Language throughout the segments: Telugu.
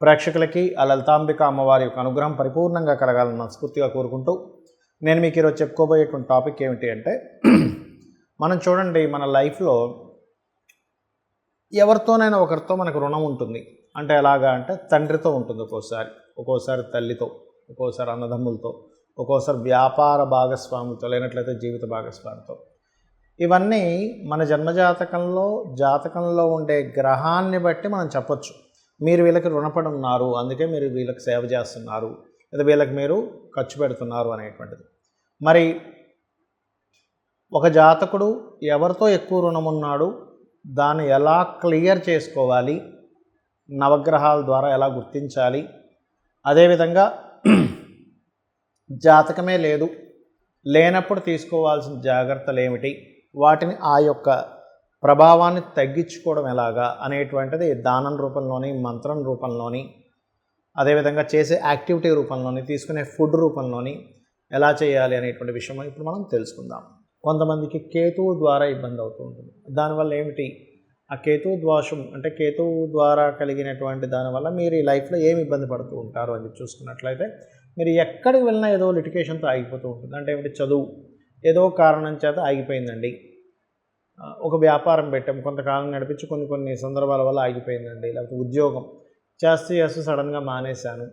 ప్రేక్షకులకి ఆ లలితాంబిక అమ్మవారి యొక్క అనుగ్రహం పరిపూర్ణంగా కలగాలని మనస్ఫూర్తిగా కోరుకుంటూ నేను మీకు ఈరోజు చెప్పుకోబోయేటువంటి టాపిక్ ఏమిటి అంటే మనం చూడండి మన లైఫ్లో ఎవరితోనైనా ఒకరితో మనకు రుణం ఉంటుంది. అంటే ఎలాగా అంటే తండ్రితో ఉంటుంది ఒక్కోసారి. ఒక్కోసారి తల్లితో ఒక్కోసారి అన్నదమ్ములతో ఒక్కోసారి వ్యాపార భాగస్వాములతో లేనట్లయితే జీవిత భాగస్వామితో. ఇవన్నీ మన జన్మజాతకంలో జాతకంలో ఉండే గ్రహాన్ని బట్టి మనం చెప్పొచ్చు. మీరు వీళ్ళకి రుణపడి ఉన్నారు అందుకే మీరు వీళ్ళకి సేవ చేస్తున్నారు లేదా వీళ్ళకి మీరు ఖర్చు పెడుతున్నారు అనేటువంటిది. మరి ఒక జాతకుడు ఎవరితో ఎక్కువ రుణం ఉన్నాడు దాన్ని ఎలా క్లియర్ చేసుకోవాలి నవగ్రహాల ద్వారా ఎలా గుర్తించాలి అదేవిధంగా జాతకమే లేదు లేనప్పుడు తీసుకోవాల్సిన జాగ్రత్తలు ఏమిటి వాటిని ఆ యొక్క ప్రభావాన్ని తగ్గించుకోవడం ఎలాగా అనేటువంటిది దానం రూపంలోని మంత్రం రూపంలోని అదేవిధంగా చేసే యాక్టివిటీ రూపంలోని తీసుకునే ఫుడ్ రూపంలోని ఎలా చేయాలి అనేటువంటి విషయం ఇప్పుడు మనం తెలుసుకుందాం. కొంతమందికి కేతువు ద్వారా ఇబ్బంది అవుతూ ఉంటుంది. దానివల్ల ఏమిటి? ఆ కేతువు ద్వాషం అంటే కేతువు ద్వారా కలిగినటువంటి దానివల్ల మీరు ఈ లైఫ్లో ఏమి ఇబ్బంది పడుతూ ఉంటారు అని చూసుకున్నట్లయితే మీరు ఎక్కడికి వెళ్ళినా ఏదో లిటికేషన్తో ఆగిపోతూ ఉంటుంది. అంటే ఏమిటి? చదువు. ఏదో కారణం చేత ఆగిపోయిందండి. ఒక వ్యాపారం పెట్టాం. కొంతకాలం నడిపించి కొన్ని కొన్ని సందర్భాల వల్ల ఆగిపోయిందండి. లేకపోతే ఉద్యోగం చేస్తూ చేస్తూ సడన్గా మానేశాను.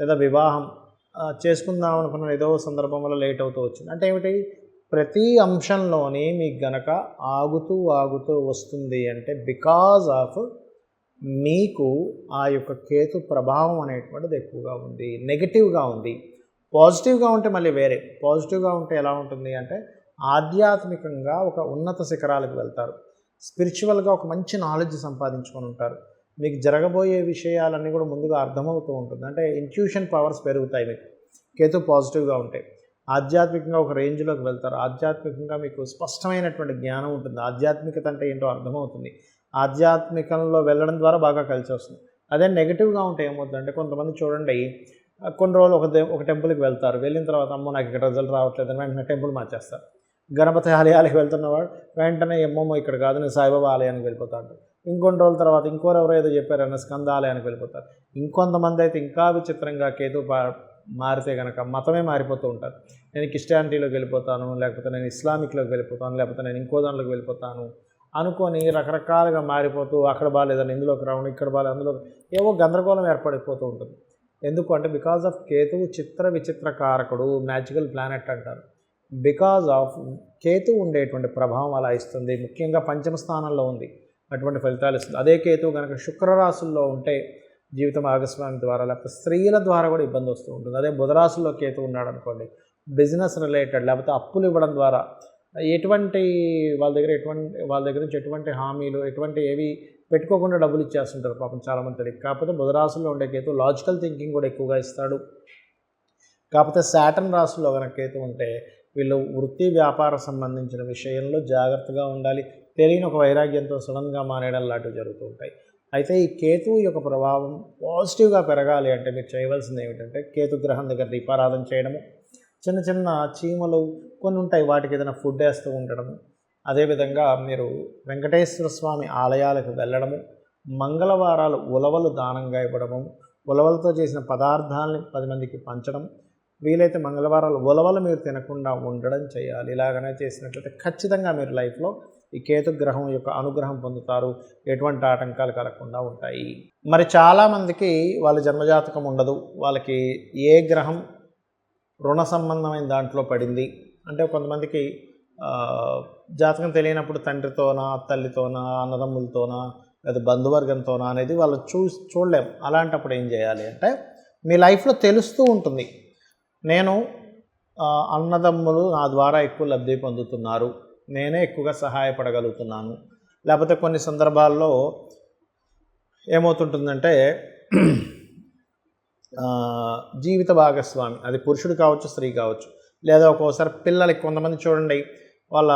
లేదా వివాహం చేసుకుందాం అనుకున్న ఏదో సందర్భం వల్ల లేట్ అవుతూ వచ్చింది. అంటే ఏమిటి? ప్రతి అంశంలోని మీకు గనక ఆగుతూ ఆగుతూ వస్తుంది అంటే బికాజ్ ఆఫ్ మీకు ఆ యొక్క కేతు ప్రభావం అనేటువంటిది ఎక్కువగా ఉంది. నెగిటివ్గా ఉంది. పాజిటివ్గా ఉంటే మళ్ళీ వేరే. పాజిటివ్గా ఉంటే ఎలా ఉంటుంది అంటే ఆధ్యాత్మికంగా ఒక ఉన్నత శిఖరాలకు వెళ్తారు. స్పిరిచువల్గా ఒక మంచి నాలెడ్జ్ సంపాదించుకొని ఉంటారు. మీకు జరగబోయే విషయాలన్నీ కూడా ముందుగా అర్థమవుతూ ఉంటుంది. అంటే ఇంట్యూషన్ పవర్స్ పెరుగుతాయి మీకు. కేతు పాజిటివ్గా ఉంటాయి ఆధ్యాత్మికంగా ఒక రేంజ్లోకి వెళ్తారు. ఆధ్యాత్మికంగా మీకు స్పష్టమైనటువంటి జ్ఞానం ఉంటుంది. ఆధ్యాత్మికత అంటే ఏంటో అర్థమవుతుంది. ఆధ్యాత్మికంలో వెళ్ళడం ద్వారా బాగా కలిసి వస్తుంది. అదే నెగిటివ్గా ఉంటే ఏమవుతుందంటే కొంతమంది చూడండి కొన్ని రోజులు ఒక ఒక టెంపుల్కి వెళ్తారు. వెళ్ళిన తర్వాత అమ్మో నాకు ఇక్కడ రిజల్ట్ రావట్లేదు అని వెంటనే టెంపుల్ మార్చేస్తారు. గణపతి ఆలయాలకు వెళ్తున్నవాడు వెంటనే ఎమ్మమ్మో ఇక్కడ కాదు నేను సాయిబాబా ఆలయానికి వెళ్ళిపోతాడు. ఇంకొన్ని రోజుల తర్వాత ఇంకోరు ఎవరో ఏదో చెప్పారన్న స్కంద ఆలయానికి వెళ్ళిపోతారు. ఇంకొంతమంది అయితే ఇంకా విచిత్రంగా కేతు మారితే కనుక మతమే మారిపోతూ ఉంటారు. నేను క్రిస్టియానిటీలోకి వెళ్ళిపోతాను లేకపోతే నేను ఇస్లామిక్లోకి వెళ్ళిపోతాను లేకపోతే నేను ఇంకో దాంట్లోకి వెళ్ళిపోతాను అనుకొని రకరకాలుగా మారిపోతూ అక్కడ బాగాలేదని ఇందులోకి రావడం ఇక్కడ బాగాలేదు అందులో ఏవో గందరగోళం ఏర్పడిపోతూ ఉంటుంది. ఎందుకు అంటే బికాజ్ ఆఫ్ కేతువు చిత్ర విచిత్ర కారకుడు మ్యాజికల్ ప్లానెట్ అంటారు. బికాజ్ ఆఫ్ కేతు ఉండేటువంటి ప్రభావం అలా ఇస్తుంది. ముఖ్యంగా పంచమ స్థానంలో ఉంది. అటువంటి ఫలితాలు ఇస్తుంది. అదే కేతు కనుక శుక్రరాశుల్లో ఉంటే జీవిత భాగస్వామి ద్వారా లేకపోతే స్త్రీల ద్వారా కూడా ఇబ్బంది వస్తూ ఉంటుంది. అదే బుధరాశుల్లో కేతు ఉన్నాడు అనుకోండి బిజినెస్ రిలేటెడ్ లేకపోతే అప్పులు ఇవ్వడం ద్వారా ఎటువంటి వాళ్ళ దగ్గర ఎటువంటి వాళ్ళ దగ్గర నుంచి ఎటువంటి హామీలు ఎటువంటి ఏవి పెట్టుకోకుండా డబ్బులు ఇచ్చేస్తుంటారు పాపం చాలామంది తెలియదు కాకపోతే బుధరాశుల్లో ఉండే కేతు లాజికల్ థింకింగ్ కూడా ఎక్కువగా ఇస్తాడు. కాకపోతే శాటన్ రాశుల్లో కనుక కేతు ఉంటే వీళ్ళు వృత్తి వ్యాపార సంబంధించిన విషయంలో జాగ్రత్తగా ఉండాలి. తెలియని ఒక వైరాగ్యంతో సడన్గా మానేయడం లాంటివి జరుగుతూ ఉంటాయి. అయితే ఈ కేతు యొక్క ప్రభావం పాజిటివ్గా పెరగాలి అంటే మీరు చేయవలసింది ఏమిటంటే కేతు గ్రహం దగ్గర దీపారాధన చేయడము. చిన్న చిన్న చీమలు కొన్ని ఉంటాయి వాటికి ఏదైనా ఫుడ్ వేస్తూ ఉండడము. అదేవిధంగా మీరు వెంకటేశ్వర స్వామి ఆలయాలకు వెళ్ళడము. మంగళవారాలు ఉలవలు దానంగా ఇవ్వడము. ఉలవలతో చేసిన పదార్థాలని పది మందికి పంచడం. వీలైతే మంగళవారాలు ఉలవలు మీరు తినకుండా ఉండడం చేయాలి. ఇలాగనే చేసినట్లయితే ఖచ్చితంగా మీరు లైఫ్లో ఈ కేతు గ్రహం యొక్క అనుగ్రహం పొందుతారు. ఎటువంటి ఆటంకాలు కలగకుండా ఉంటాయి. మరి చాలామందికి వాళ్ళ జన్మజాతకం ఉండదు. వాళ్ళకి ఏ గ్రహం రుణ సంబంధమైన దాంట్లో పడింది? అంటే కొంతమందికి జాతకం తెలియనప్పుడు తండ్రితోనా తల్లితోనా అన్నదమ్ములతోనా లేదా బంధువర్గంతోనా అనేది వాళ్ళు చూ చూడలేం. అలాంటప్పుడు ఏం చేయాలి అంటే మీ లైఫ్లో తెలుస్తూ ఉంటుంది. నేను అన్నదమ్ములు నా ద్వారా ఎక్కువ లబ్ధి పొందుతున్నారు. నేనే ఎక్కువగా సహాయపడగలుగుతున్నాను. లేకపోతే కొన్ని సందర్భాల్లో ఏమవుతుంటుందంటే జీవిత భాగస్వామి అది పురుషుడు కావచ్చు స్త్రీ కావచ్చు లేదా ఒక్కోసారి పిల్లలకి కొంతమంది చూడండి వాళ్ళ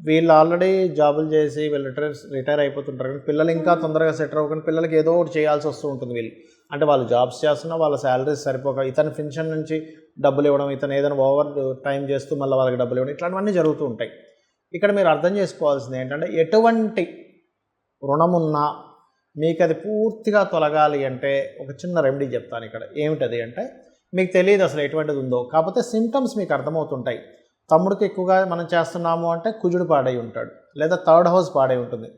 వీళ్ళు ఆల్రెడీ జాబులు చేసి వీళ్ళు రిటైర్ రిటైర్ అయిపోతుంటారు కానీ పిల్లలు ఇంకా తొందరగా సెటిల్ అవ్వకుండా పిల్లలకి ఏదో ఒకటి చేయాల్సి వస్తూ ఉంటుంది వీళ్ళు. అంటే వాళ్ళు జాబ్స్ చేస్తున్నా వాళ్ళ శాలరీస్ సరిపోక ఇతని పెన్షన్ నుంచి డబ్బులు ఇవ్వడం ఇతను ఏదైనా ఓవర్ టైం చేస్తూ మళ్ళీ వాళ్ళకి డబ్బులు ఇవ్వడం ఇట్లాంటివన్నీ జరుగుతూ ఉంటాయి. ఇక్కడ మీరు అర్థం చేసుకోవాల్సింది ఏంటంటే ఎటువంటి రుణమున్నా మీకు అది పూర్తిగా తొలగాలి అంటే ఒక చిన్న రెమెడీ చెప్తాను ఇక్కడ. ఏమిటది అంటే మీకు తెలియదు అసలు ఎటువంటిది ఉందో కాకపోతే సిమ్టమ్స్ మీకు అర్థమవుతుంటాయి. తమ్ముడికి ఎక్కువగా మనం చేస్తున్నాము అంటే కుజుడు పాడై ఉంటాడు లేదా థర్డ్ హౌస్ పాడై ఉంటుంది.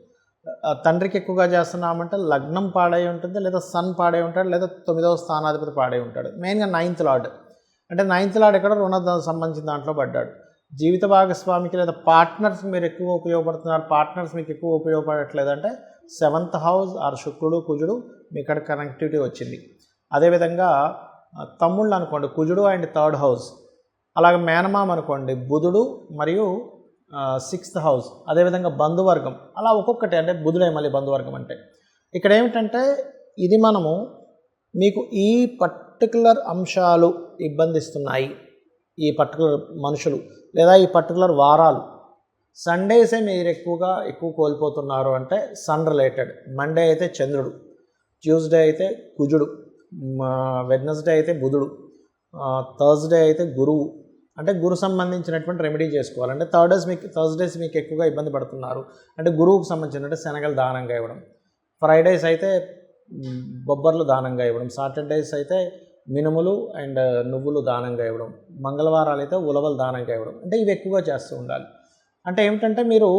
తండ్రికి ఎక్కువగా చేస్తున్నామంటే లగ్నం పాడై ఉంటుంది లేదా సన్ పాడై ఉంటాడు లేదా తొమ్మిదవ స్థానాధిపతి పాడై ఉంటాడు. మెయిన్గా నైన్త్ లార్డ్. అంటే నైన్త్ లార్డ్ ఇక్కడ రుణ సంబంధించిన దాంట్లో పడ్డాడు. జీవిత భాగస్వామికి లేదా పార్ట్నర్స్ మీరు ఎక్కువ ఉపయోగపడుతున్నారు పార్ట్నర్స్ మీకు ఎక్కువ ఉపయోగపడట్లేదు అంటే సెవెంత్ హౌస్ ఆర్ శుక్రుడు కుజుడు మీ ఇక్కడ కనెక్టివిటీ వచ్చింది. అదేవిధంగా తమ్ముళ్ళు అనుకోండి కుజుడు అండ్ థర్డ్ హౌస్. అలాగే మేనమామ అనుకోండి బుధుడు మరియు సిక్స్త్ హౌస్ అదేవిధంగా బంధువర్గం. అలా ఒక్కొక్కటి అంటే బుధుడే మళ్ళీ బంధువర్గం అంటే. ఇక్కడ ఏమిటంటే ఇది మనము మీకు ఈ పర్టికులర్ అంశాలు ఇబ్బందిస్తున్నాయి. ఈ పర్టికులర్ మనుషులు లేదా ఈ పర్టికులర్ వారాలు. సండేసే మీరు ఎక్కువగా ఎక్కువ కోల్పోతున్నారు అంటే సన్ రిలేటెడ్ మండే అయితే చంద్రుడు. ట్యూస్డే అయితే కుజుడు. వెడ్నెస్డే అయితే బుధుడు. థర్స్డే అయితే గురువు. అంటే గురు సంబంధించినటువంటి రెమెడీ చేసుకోవాలి. అంటే డేస్ మీకు థర్స్డేస్ మీకు ఎక్కువగా ఇబ్బంది పడుతున్నారు. అంటే గురువుకు సంబంధించిన అంటే శనగలు దానంగా ఇవ్వడం. ఫ్రైడేస్ అయితే బొబ్బర్లు దానంగా ఇవ్వడం. సాటర్డేస్ అయితే మినుములు అండ్ నువ్వులు దానంగా ఇవ్వడం. మంగళవారాలు అయితే ఉలవలు దానంగా ఇవ్వడం. అంటే ఇవి ఎక్కువగా చేస్తూ ఉండాలి. అంటే ఏమిటంటే మీరు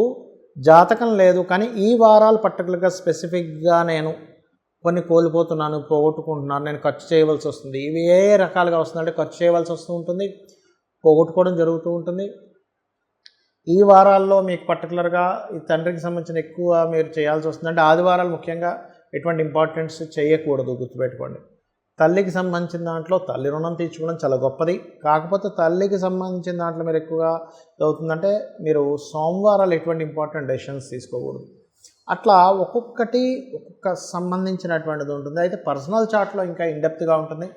జాతకం లేదు కానీ ఈ వారాలు పర్టికులర్గా స్పెసిఫిక్గా నేను కొన్ని కోల్పోతున్నాను పోగొట్టుకుంటున్నాను నేను ఖర్చు చేయవలసి వస్తుంది. ఇవి ఏ ఏ రకాలుగా వస్తుందంటే ఖర్చు చేయవలసి వస్తూ ఉంటుంది. పోగొట్టుకోవడం జరుగుతూ ఉంటుంది. ఈ వారాల్లో మీకు పర్టికులర్గా ఈ తండ్రికి సంబంధించిన ఎక్కువ మీరు చేయాల్సి వస్తుంది అంటే ఆదివారాలు ముఖ్యంగా ఎటువంటి ఇంపార్టెన్స్ చేయకూడదు గుర్తుపెట్టుకోండి. తల్లికి సంబంధించిన దాంట్లో తల్లి రుణం తీర్చుకోవడం చాలా గొప్పది. కాకపోతే తల్లికి సంబంధించిన దాంట్లో మీరు ఎక్కువగా అవుతుందంటే మీరు సోమవారాలు ఎటువంటి ఇంపార్టెంట్ డెసిషన్స్ తీసుకోకూడదు. అట్లా ఒక్కొక్కటి ఒక్కొక్క సంబంధించినటువంటిది ఉంటుంది. అయితే పర్సనల్ చార్ట్లో ఇంకా ఇండెప్త్గా ఉంటుంది.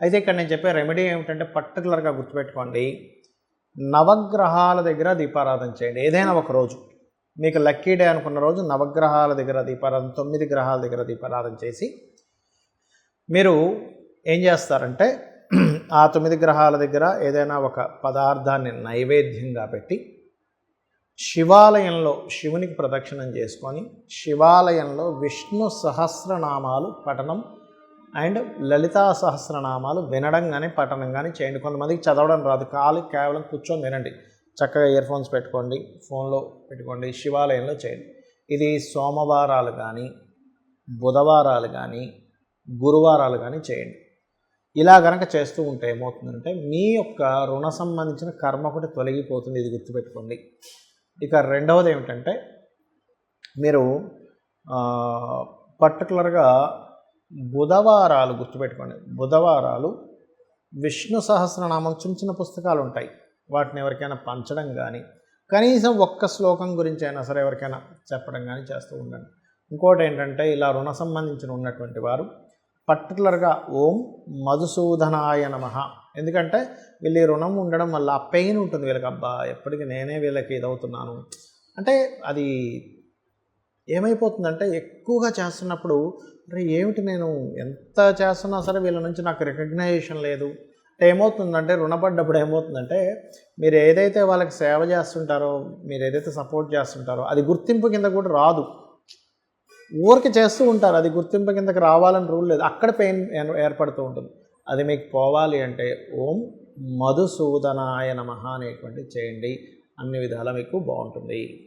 అయితే ఇక్కడ నేను చెప్పే రెమెడీ ఏమిటంటే పర్టికులర్గా గుర్తుపెట్టుకోండి. నవగ్రహాల దగ్గర దీపారాధన చేయండి. ఏదైనా ఒక రోజు. మీకు లక్కీ డే అనుకున్న రోజు నవగ్రహాల దగ్గర దీపారాధన తొమ్మిది గ్రహాల దగ్గర దీపారాధన చేసి మీరు ఏం చేస్తారంటే ఆ తొమ్మిది గ్రహాల దగ్గర ఏదైనా ఒక పదార్థాన్ని నైవేద్యంగా పెట్టి శివాలయంలో శివునికి ప్రదక్షిణం చేసుకొని శివాలయంలో విష్ణు సహస్రనామాలు పఠనం అండ్ లలితా సహస్రనామాలు వినడం కానీ పఠనం కానీ చేయండి. కొంతమందికి చదవడం రాదు. కాలు కేవలం కూర్చొని వినండి. చక్కగా ఇయర్ ఫోన్స్ పెట్టుకోండి ఫోన్లో పెట్టుకోండి శివాలయంలో చేయండి. ఇది సోమవారాలు కానీ బుధవారాలు కానీ గురువారాలు కానీ చేయండి. ఇలా గనక చేస్తూ ఉంటే ఏమవుతుందంటే మీ యొక్క రుణ సంబంధించిన కర్మ ఒకటి తొలగిపోతుంది. ఇది గుర్తుపెట్టుకోండి. ఇక రెండవది ఏమిటంటే మీరు పర్టికులర్గా బుధవారాలు గుర్తుపెట్టుకోండి. బుధవారాలు విష్ణు సహస్రనామం చిన్న చిన్న పుస్తకాలు ఉంటాయి వాటిని ఎవరికైనా పంచడం కానీ కనీసం ఒక్క శ్లోకం గురించి అయినా సరే ఎవరికైనా చెప్పడం కానీ చేస్తూ ఉండండి. ఇంకోటి ఏంటంటే ఇలా రుణ సంబంధించిన ఉన్నటువంటి వారు పర్టికులర్గా ఓం మధుసూదనాయ నమ. ఎందుకంటే వీళ్ళు రుణం ఉండడం వల్ల పెయిన్ ఉంటుంది. వీళ్ళకి అబ్బా ఎప్పటికీ నేనే వీళ్ళకి ఇదవుతున్నాను. అంటే అది ఏమైపోతుందంటే ఎక్కువగా చేస్తున్నప్పుడు అరే ఏమిటి నేను ఎంత చేస్తున్నా సరే వీళ్ళ నుంచి నాకు రికగ్నైజేషన్ లేదు. అంటే ఏమవుతుందంటే రుణపడ్డప్పుడు ఏమవుతుందంటే మీరు ఏదైతే వాళ్ళకి సేవ చేస్తుంటారో మీరు ఏదైతే సపోర్ట్ చేస్తుంటారో అది గుర్తింపు కింద కూడా రాదు. ఊరికి చేస్తూ ఉంటారు అది గుర్తింపు కిందకి రావాలని రూల్ లేదు. అక్కడ పెయిన్ ఏర్పడుతూ ఉంటుంది. అది మీకు పోవాలి అంటే ఓం మధుసూదనాయ నమ అనేటువంటి చేయండి. అన్ని విధాలా మీకు బాగుంటుంది.